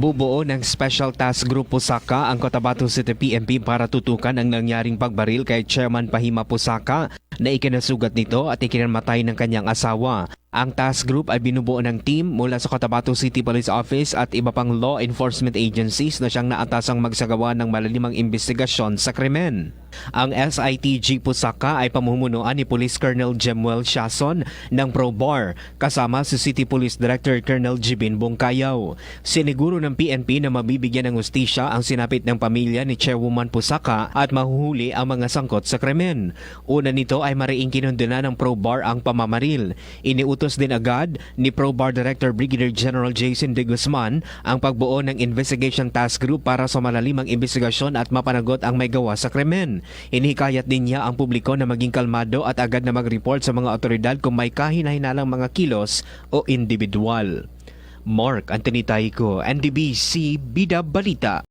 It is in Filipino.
Bubuo ng Special Task Group Pusaka ang Cotabato City PNP para tutukan ang nangyaring pagbaril kay Chairman Pahima Pusaka na ikinasugat nito at ikinamatay ng kanyang asawa. Ang task group ay binubuo ng team mula sa Cotabato City Police Office at iba pang law enforcement agencies na siyang naatasang magsagawa ng malalimang investigasyon sa krimen. Ang SITG Pusaka ay pamumunuan ni Police Colonel Jemuel Shason ng ProBar kasama si City Police Director Colonel Jibin Bongkayaw. Siniguro ng PNP na mabibigyan ng ustisya ang sinapit ng pamilya ni Chairwoman Pusaka at mahuhuli ang mga sangkot sa krimen. Una nito ay mariing kinunduna ng ProBar ang pamamaril. Iniutos din agad ni ProBar Director Brigadier General Jason De Guzman ang pagbuo ng Investigation Task Group para sa malalimang investigasyon at mapanagot ang may gawa sa krimen. Inihikayat din niya ang publiko na maging kalmado at agad na mag-report sa mga otoridad kung may kahinahinalang mga kilos o individual. Mark Anthony Taiko, NDBC Bida Balita.